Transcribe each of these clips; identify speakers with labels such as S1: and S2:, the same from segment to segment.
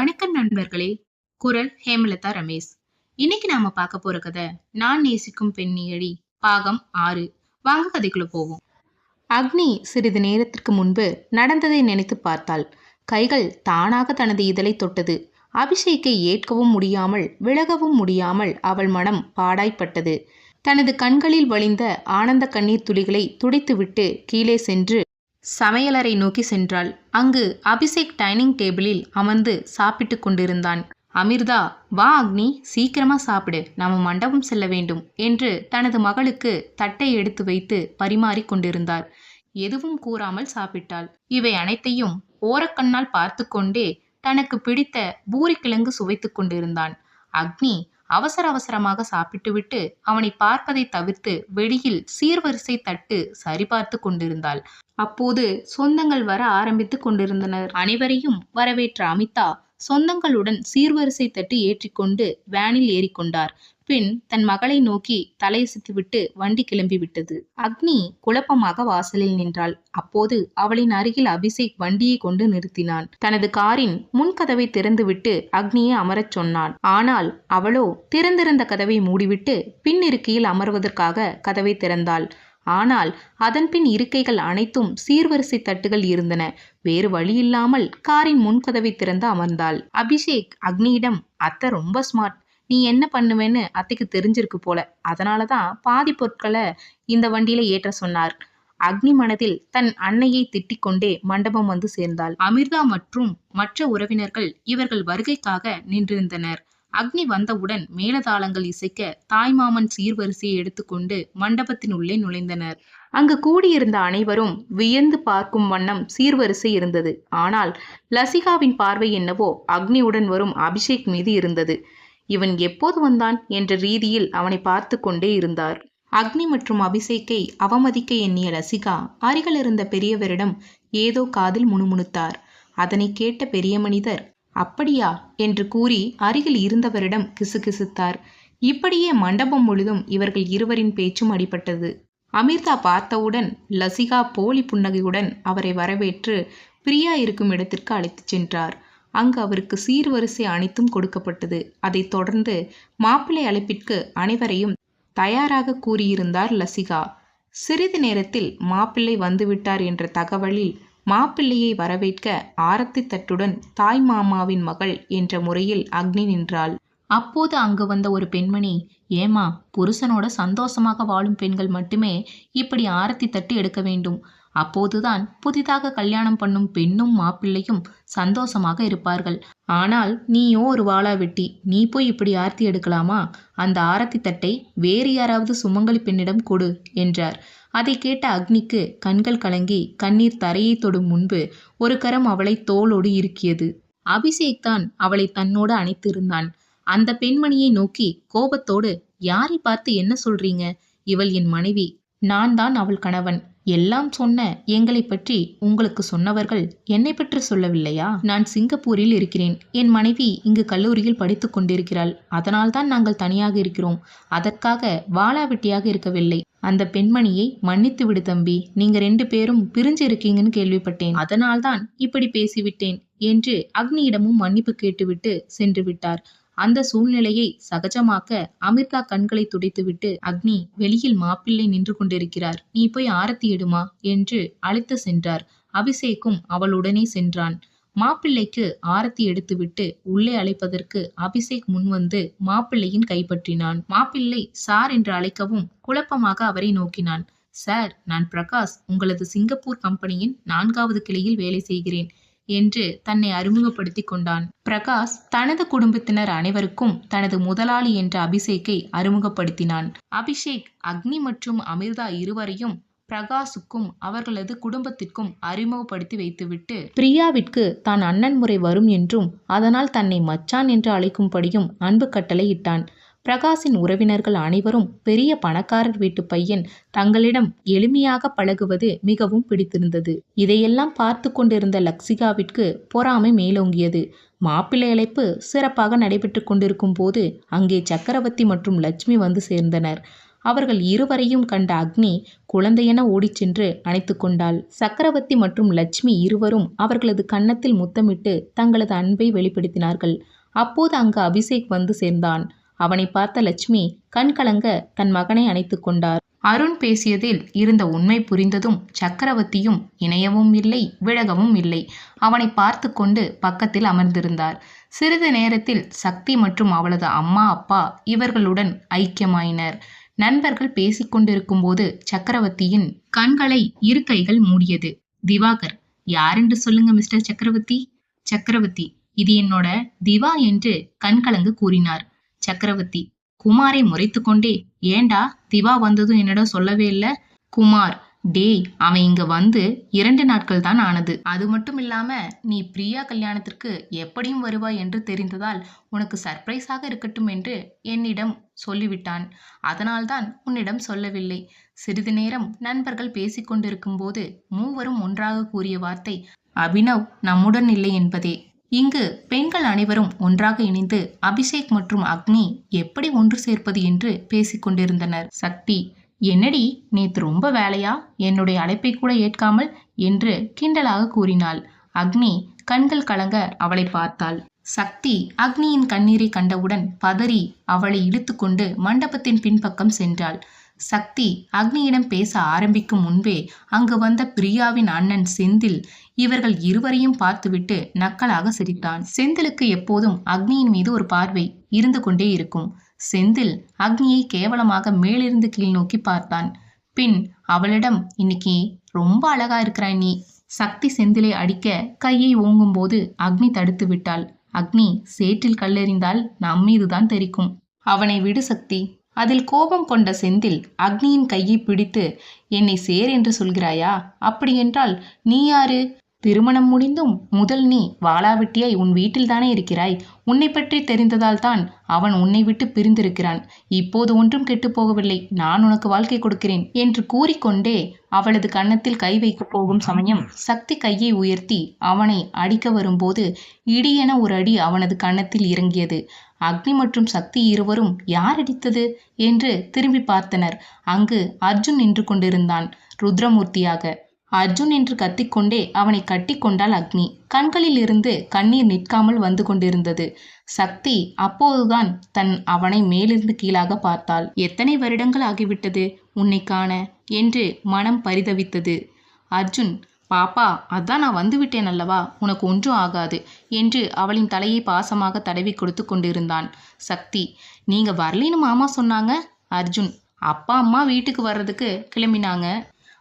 S1: வணக்கம் நண்பர்களே. குரல் ஹேமலதா ரமேஷ். இன்னைக்கு நாம பார்க்க போற கதை நான் நேசிக்கும் பெண்ணியடி பாகம் ஆறு. வாங்க கதைக்குள்ள போவோம். அக்னி சிறிது நேரத்திற்கு முன்பு நடந்ததை நினைத்து பார்த்தாள். கைகள் தானாக தனது இதழை தொட்டது. அபிஷேக்கை ஏற்கவும் முடியாமல் விலகவும் முடியாமல் அவள் மனம் பாடாய்ப்பட்டது. தனது கண்களில் வழிந்த ஆனந்த கண்ணீர் துளிகளை துடைத்துவிட்டு கீழே சென்று சமையலறை நோக்கி சென்றாள். அங்கு அபிஷேக் டைனிங் டேபிளில் அமர்ந்து சாப்பிட்டு கொண்டிருந்தான். அமிர்தா வா அக்னி சீக்கிரமா சாப்பிடு. நாம மண்டபம் செல்ல வேண்டும் என்று தனது மகளுக்கு தட்டை எடுத்து வைத்து பரிமாறிக் கொண்டிருந்தார். எதுவும் கூறாமல் சாப்பிட்டாள். இவை அனைத்தையும் ஓரக்கண்ணால் பார்த்து கொண்டே தனக்கு பிடித்த பூரிக்கிழங்கு சுவைத்துக் கொண்டிருந்தான். அக்னி அவசர அவசரமாக சாப்பிட்டுவிட்டு அவனை பார்ப்பதை தவிர்த்து வெளியில் சீர்வரிசை தட்டு சரிபார்த்து கொண்டிருந்தாள். அப்போது சொந்தங்கள் வர ஆரம்பித்து கொண்டிருந்தனர். அனைவரையும் வரவேற்ற அமிதா சொந்தங்களுடன் சீர்வரிசை தட்டு ஏற்றிக்கொண்டு வேனில் ஏறிக்கொண்டார். பின் தன் மகளை நோக்கி தலையசித்துவிட்டு வண்டி கிளம்பிவிட்டது. அக்னி குழப்பமாக வாசலில் நின்றாள். அப்போது அவளின் அருகில் அபிஷேக் வண்டியை கொண்டு நிறுத்தினான். தனது காரின் முன்கதவை திறந்துவிட்டு அக்னியை அமரச் சொன்னான். ஆனால் அவளோ திறந்திருந்த கதவை மூடிவிட்டு பின் இருக்கையில் அமர்வதற்காக கதவை திறந்தாள். ஆனால் அதன்பின் இருக்கைகள் அனைத்தும் சீர்வரிசை தட்டுகள் இருந்தன. வேறு வழியில்லாமல் காரின் முன்கதவை திறந்து அமர்ந்தாள். அபிஷேக் அக்னியிடம் அத்தை ரொம்ப ஸ்மார்ட் நீ என்ன பண்ணுவேன்னு அத்தைக்கு தெரிஞ்சிருக்கு போல. அதனால தான் பாதி பொருட்களை இந்த வண்டியில ஏற்ற சொன்னார். அக்னி மனதில் தன் அன்னையை திட்டிக் கொண்டே மண்டபம் வந்து சேர்ந்தாள். அமிர்தா மற்றும் மற்ற உறவினர்கள் இவர்கள் வருகைக்காக நின்றிருந்தனர். அக்னி வந்தவுடன் மேலதாளங்கள் இசைக்க தாய்மாமன் சீர்வரிசையை எடுத்துக்கொண்டு மண்டபத்தின் உள்ளே நுழைந்தனர். அங்கு கூடியிருந்த அனைவரும் வியந்து பார்க்கும் வண்ணம் சீர்வரிசை இருந்தது. ஆனால் லசிகாவின் பார்வை என்னவோ அக்னியுடன் வரும் அபிஷேக் மீது இருந்தது. இவன் எப்போது வந்தான் என்ற ரீதியில் அவனை பார்த்து கொண்டே இருந்தார். அக்னி மற்றும் அபிஷேக்கை அவமதிக்க எண்ணிய லசிகா அருகில் இருந்த பெரியவரிடம் ஏதோ காதில் முணுமுணுத்தார். அதனை கேட்ட பெரிய மனிதர் அப்படியா? என்று கூறி அருகில் இருந்தவரிடம் கிசுகிசுத்தார். இப்படியே மண்டபம் முழுதும் இவர்கள் இருவரின் பேச்சும் அடிபட்டது. அமிர்தா பார்த்தவுடன் லசிகா போலி புன்னகையுடன் அவரை வரவேற்று பிரியா இருக்கும் இடத்திற்கு அழைத்துச் சென்றார். அங்கு அவருக்கு சீர்வரிசை அனைத்தும் கொடுக்கப்பட்டது. அதைத் தொடர்ந்து மாப்பிள்ளை அழைப்பிற்கு அனைவரையும் தயாராக கூறியிருந்தார் லசிகா. சிறிது நேரத்தில் மாப்பிள்ளை வந்துவிட்டார் என்ற தகவலில் மாப்பிள்ளையை வரவேற்க ஆரத்தி தட்டுடன் தாய் மாமாவின் மகள் என்ற முறையில் அக்னி நின்றாள். அப்போது அங்கு வந்த ஒரு பெண்மணி ஏமா புருஷனோட சந்தோஷமாக வாழும் பெண்கள் மட்டுமே இப்படி ஆரத்தி தட்டு எடுக்க வேண்டும். அப்போதுதான் புதிதாக கல்யாணம் பண்ணும் பெண்ணும் மாப்பிள்ளையும் சந்தோஷமாக இருப்பார்கள். ஆனால் நீயோ ஒரு வாளா வெட்டி நீ போய் இப்படி ஆர்த்தி எடுக்கலாமா? அந்த ஆரத்தி தட்டை வேறு யாராவது சுமங்கலி பெண்ணிடம் கொடு என்றார். அதை கேட்ட அக்னிக்கு கண்கள் கலங்கி கண்ணீர் தரையை தொடும் முன்பு ஒரு கரம் அவளை தோளோடு இருக்கியது அபிஷேக் தான் அவளை தன்னோடு அணைத்திருந்தான். அந்த பெண்மணியை நோக்கி கோபத்தோடு யாரை பார்த்து என்ன சொல்றீங்க? இவள் என் மனைவி. நான் தான் அவள் கணவன். எல்லாம் சொன்ன எங்களை பற்றி உங்களுக்கு சொன்னவர்கள் என்னை பற்றி சொல்லவில்லையா? நான் சிங்கப்பூரில் இருக்கிறேன். என் மனைவி இங்கு கல்லூரியில் படித்து கொண்டிருக்கிறாள். அதனால்தான் நாங்கள் தனியாக இருக்கிறோம். அதற்காக வாளாவெட்டியாக இருக்கவில்லை. அந்த பெண்மணியை மன்னித்து விடு தம்பி. நீங்க ரெண்டு பேரும் பிரிஞ்சு இருக்கீங்கன்னு கேள்விப்பட்டேன். அதனால்தான் இப்படி பேசிவிட்டேன் என்று அக்னியிடமும் மன்னிப்பு கேட்டுவிட்டு சென்று விட்டார். அந்த சூழ்நிலையை சகஜமாக்க அமிர்தா கண்களை துடைத்துவிட்டு அக்னி வெளியில் மாப்பிள்ளை நின்று கொண்டிருக்கிறார். நீ போய் ஆரத்தி எடுமா? என்று அழைத்து சென்றார். அபிஷேக்கும் அவளுடனே சென்றான். மாப்பிள்ளைக்கு ஆரத்தி எடுத்துவிட்டு உள்ளே அழைப்பதற்கு அபிஷேக் முன்வந்து மாப்பிள்ளையின் கைப்பற்றினான். மாப்பிள்ளை சார் என்று அழைக்கவும் குழப்பமாக அவரை நோக்கினான். சார் நான் பிரகாஷ் உங்களது சிங்கப்பூர் கம்பெனியின் நான்காவது கிளையில் வேலை செய்கிறேன். என்று தன்னை அறிமுகப்படுத்தி கொண்டான். பிரகாஷ் தனது குடும்பத்தினர் அனைவருக்கும் தனது முதலாளி என்ற அபிஷேக்கை அறிமுகப்படுத்தினான். அபிஷேக் அக்னி மற்றும் அமிர்தா இருவரையும் பிரகாஷுக்கும் அவர்களது குடும்பத்திற்கும் அறிமுகப்படுத்தி வைத்துவிட்டு பிரியாவிற்கு தான் அண்ணன் முறை வரும் என்றும் அதனால் தன்னை மச்சான் என்று அழைக்கும்படியும் அன்பு கட்டளை இட்டான். பிரகாஷின் உறவினர்கள் அனைவரும் பெரிய பணக்காரர் வீட்டு பையன் தங்களிடம் எளிமையாக பழகுவது மிகவும் பிடித்திருந்தது. இதையெல்லாம் பார்த்து கொண்டிருந்த லக்ஷிகாவிற்கு பொறாமை மேலோங்கியது. மாப்பிள்ளை அழைப்பு சிறப்பாக நடைபெற்று கொண்டிருக்கும் போது அங்கே சக்கரவர்த்தி மற்றும் லட்சுமி வந்து சேர்ந்தனர். அவர்கள் இருவரையும் கண்ட அக்னி குழந்தையென ஓடிச் சென்று அணைத்து கொண்டாள். சக்கரவர்த்தி மற்றும் லட்சுமி இருவரும் அவர்களது கன்னத்தில் முத்தமிட்டு தங்களது அன்பை வெளிப்படுத்தினார்கள். அப்போது அங்கு அபிஷேக் வந்து சேர்ந்தான். அவனை பார்த்த லட்சுமி கண் கலங்க தன் மகனை அணைத்து கொண்டார். அருண் பேசியதில் இருந்த உண்மை புரிந்ததும் சக்கரவர்த்தியும் இணையவும் இல்லை விலகவும் இல்லை. அவனை பார்த்து கொண்டு பக்கத்தில் அமர்ந்திருந்தார். சிறிது நேரத்தில் சக்தி மற்றும் அவளது அம்மா அப்பா இவர்களுடன் ஐக்கியமாயினர். நண்பர்கள் பேசிக்கொண்டிருக்கும் போது சக்கரவர்த்தியின் கண்களை இரு கைகள் மூடியது. திவாகர் யாரென்று சொல்லுங்க மிஸ்டர் சக்கரவர்த்தி? சக்கரவர்த்தி இது என்னோட திவா என்று கண்கலங்கு கூறினார். சக்கரவர்த்தி. குமாரை முறைத்து கொண்டே ஏண்டா திவா வந்ததும் என்னிடம் சொல்லவே இல்லை? குமார் டேய் அவன் இங்க வந்து இரண்டு நாட்கள் தான் ஆனது. அது மட்டும் இல்லாம நீ பிரியா கல்யாணத்திற்கு எப்படியும் வருவாய் என்று தெரிந்ததால் உனக்கு சர்ப்ரைஸாக இருக்கட்டும் என்று என்னிடம் சொல்லிவிட்டான். அதனால்தான் உன்னிடம் சொல்லவில்லை. சிறிது நேரம் நண்பர்கள் பேசிக்கொண்டிருக்கும் போது மூவரும் ஒன்றாக கூறிய வார்த்தை அபினவ் நம்முடன் இல்லை என்பதே. இங்கு பெண்கள் அனைவரும் ஒன்றாக இணைந்து அபிஷேக் மற்றும் அக்னி எப்படி ஒன்று சேர்ப்பது என்று பேசிக்கொண்டிருந்தனர் சக்தி என்னடி நேத்து ரொம்ப வேலையா? என்னுடைய அழைப்பை கூட ஏற்காமல் என்று கிண்டலாக கூறினாள். அக்னி கண்கள் கலங்க அவளை பார்த்தாள். சக்தி அக்னியின் கண்ணீரை கண்டவுடன் பதறி அவளை இழுத்துக்கொண்டு மண்டபத்தின் பின்பக்கம் சென்றாள். சக்தி அக்னியிடம் பேச ஆரம்பிக்கும் முன்பே அங்கு வந்த பிரியாவின் அண்ணன் செந்தில் இவர்கள் இருவரையும் பார்த்துவிட்டு நக்கலாக சிரித்தான். செந்திலுக்கு எப்போதும் அக்னியின் மீது ஒரு பார்வை இருந்து கொண்டே இருக்கும். செந்தில் அக்னியை கேவலமாக மேலிருந்து கீழ் நோக்கி பார்த்தான். பின் அவளிடம் இன்னைக்கு ரொம்ப அழகா இருக்கிறாய் நீ. சக்தி செந்திலை அடிக்க கையை ஓங்கும் போது அக்னி தடுத்து விட்டாள். அக்னி சேற்றில் கல்லெறிந்தால் நம் மீதுதான் தெரிக்கும் அவனை விடு சக்தி. அதில் கோபம் கொண்ட செந்தில் அக்னியின் கையை பிடித்து என்னை சேர் என்று சொல்கிறாயா? அப்படியென்றால் நீ யாரு? திருமணம் முடிந்தும் முதல் நீ வாளாவெட்டியாய் உன் வீட்டில்தானே இருக்கிறாய். உன்னை பற்றி தெரிந்ததால் தான் அவன் உன்னை விட்டு பிரிந்திருக்கிறான். இப்போது ஒன்றும் கெட்டுப்போகவில்லை நான் உனக்கு வாழ்க்கை கொடுக்கிறேன் என்று கூறிக்கொண்டே அவளது கன்னத்தில் கை வைக்கப் போகும் சமயம் சக்தி கையை உயர்த்தி அவனை அடிக்க வரும்போது இடியென ஒரு அடி அவனது கன்னத்தில் இறங்கியது. அக்னி மற்றும் சக்தி இருவரும் யார் அடித்தது? என்று திரும்பி பார்த்தனர். அங்கு அர்ஜுன் நின்று கொண்டிருந்தான் ருத்ரமூர்த்தியாக. அர்ஜுன் என்று கத்திக்கொண்டே அவனை கட்டிக்கொண்டாள் அக்னி. கண்களில் இருந்து கண்ணீர் நிற்காமல் வந்து கொண்டிருந்தது. சக்தி அப்போதுதான் தன் அவனை மேலிருந்து கீழாக பார்த்தாள். எத்தனை வருடங்கள் ஆகிவிட்டது உன்னை காண? என்று மனம் பரிதவித்தது. அர்ஜுன் பாப்பா அதான் நான் வந்துவிட்டேன் அல்லவா? உனக்கு ஒன்றும் ஆகாது என்று அவளின் தலையை பாசமாக தடவி கொடுத்து கொண்டிருந்தான். சக்தி நீங்கள் வரலின்னு மாமா சொன்னாங்க? அர்ஜுன் அப்பா அம்மா வீட்டுக்கு வர்றதுக்கு கிளம்பினாங்க.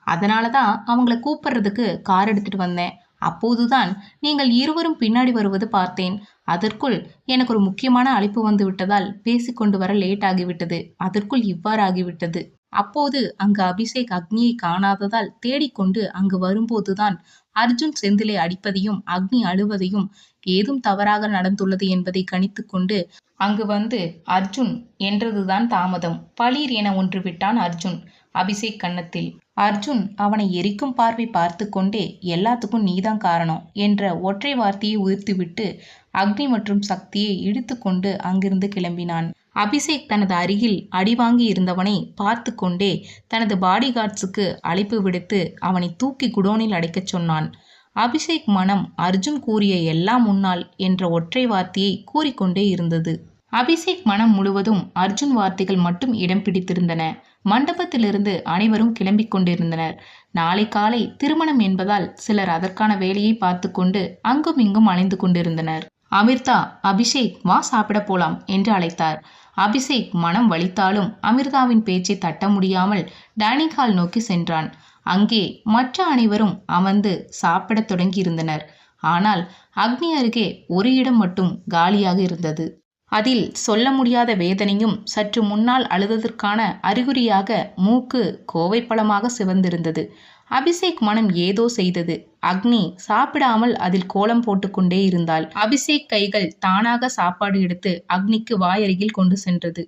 S1: அதனால தான் அவங்கள கூப்பிடுறதுக்கு கார் எடுத்துகிட்டு வந்தேன். அப்போதுதான் நீங்கள் இருவரும் பின்னாடி வருவது பார்த்தேன். அதற்குள் எனக்கு ஒரு முக்கியமான அழைப்பு வந்து விட்டதால் பேசிக்கொண்டு வர லேட் ஆகிவிட்டது. அதற்குள் இவ்வாறு ஆகிவிட்டது அப்போது அங்கு அபிஷேக் அக்னியை காணாததால் தேடிக்கொண்டு அங்கு வரும்போதுதான் அர்ஜுன் செந்திலை அடிப்பதையும் அக்னி அழுவதையும் ஏதும் தவறாக நடந்துள்ளது என்பதை கணித்து கொண்டு அங்கு வந்து அர்ஜுன் என்றதுதான் தாமதம். பளீர் என ஒன்று விட்டான் அர்ஜுன் அபிஷேக் கன்னத்தில். அர்ஜுன் அவனை எரிக்கும் பார்வை பார்த்து கொண்டே எல்லாத்துக்கும் நீதான் காரணம் என்ற ஒற்றை வார்த்தையை உதிர்த்துவிட்டு அக்னி மற்றும் சக்தியை இழுத்து கொண்டு அங்கிருந்து கிளம்பினான். அபிஷேக் தனது அருகில் அடிவாங்கி இருந்தவனை பார்த்து கொண்டே தனது பாடிகார்ட்ஸுக்கு அழைப்பு விடுத்து அவனை தூக்கி குடோனில் அடைக்கச் சொன்னான். அபிஷேக் மனம் அர்ஜுன் கூறிய எல்லாம் முன்னால் என்ற ஒற்றை வார்த்தையை கூறிக்கொண்டே இருந்தது. அபிஷேக் மனம் முழுவதும் அர்ஜுன் வார்த்தைகள் மட்டும் இடம் பிடித்திருந்தன. மண்டபத்திலிருந்து அனைவரும் கிளம்பிக் கொண்டிருந்தனர். நாளை காலை திருமணம் என்பதால் சிலர் அதற்கான வேலையை பார்த்து கொண்டு அங்கும் இங்கும் அலைந்து கொண்டிருந்தனர். அமிர்தா அபிஷேக் வா சாப்பிட போலாம் என்று அழைத்தார். அபிஷேக் மனம் வலித்தாலும் அமிர்தாவின் பேச்சை தட்ட முடியாமல் டைனிங் ஹால் நோக்கி சென்றான். அங்கே மற்ற அனைவரும் அமர்ந்து சாப்பிடத் தொடங்கியிருந்தனர். ஆனால் அக்னி அருகே ஒரு இடம் மட்டும் காலியாக இருந்தது. அதில் சொல்ல முடியாத வேதனையும் சற்று முன்னால் அழுததற்கான அறிகுறியாக மூக்கு கோவைப்பழமாக சிவந்திருந்தது. அபிஷேக் மனம் ஏதோ செய்தது. அக்னி சாப்பிடாமல் அதில் கோலம் போட்டுக்கொண்டே இருந்தாள். அபிஷேக் கைகள் தானாக சாப்பாடு எடுத்து அக்னிக்கு வாயருகில் கொண்டு சென்றது.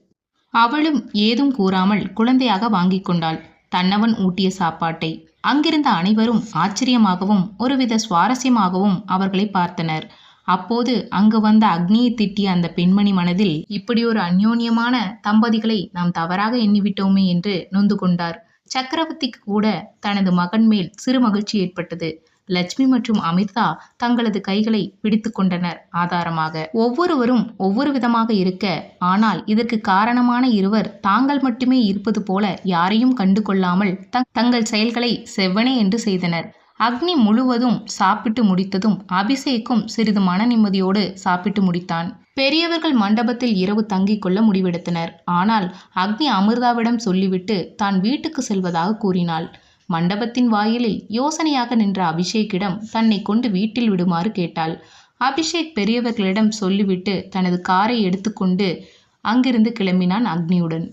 S1: அவளும் ஏதும் கூறாமல் குழந்தையாக வாங்கிக் கொண்டாள். தன்னவன் ஊட்டிய சாப்பாட்டை. அங்கிருந்த அனைவரும் ஆச்சரியமாகவும் ஒருவித சுவாரஸ்யமாகவும் அவர்களை பார்த்தனர். அப்போது அங்கு வந்த அக்னியை திட்டிய அந்த பெண்மணி மனதில் இப்படி ஒரு அந்யோன்யமான தம்பதிகளை நாம் தவறாக எண்ணிவிட்டோமே என்று நொந்து கொண்டார். சக்கரவர்த்திக்கு கூட தனது மகன் மேல் சிறு மகிழ்ச்சி ஏற்பட்டது. லட்சுமி மற்றும் அமிர்தா தங்களது கைகளை பிடித்து கொண்டனர் ஆதாரமாக. ஒவ்வொருவரும் ஒவ்வொரு விதமாக இருக்க ஆனால் இதற்கு காரணமான இருவர் தாங்கள் மட்டுமே இருப்பது போல யாரையும் கண்டு கொள்ளாமல் தங்- தங்கள் செயல்களை செவ்வனே என்று செய்தனர். அக்னி முழுவதும் சாப்பிட்டு முடித்ததும் அபிஷேக்கும் சிறிது மன நிம்மதியோடு சாப்பிட்டு முடித்தான். பெரியவர்கள் மண்டபத்தில் இரவு தங்கிக் கொள்ள முடிவெடுத்தனர். ஆனால் அக்னி அமிர்தாவிடம் சொல்லிவிட்டு தான் வீட்டுக்கு செல்வதாக கூறினாள். மண்டபத்தின் வாயிலில் யோசனையாக நின்ற அபிஷேக்கிடம் தன்னை கொண்டு வீட்டில் விடுமாறு கேட்டாள். அபிஷேக் பெரியவர்களிடம் சொல்லிவிட்டு தனது காரை எடுத்துக்கொண்டு அங்கிருந்து கிளம்பினான் அக்னியுடன்.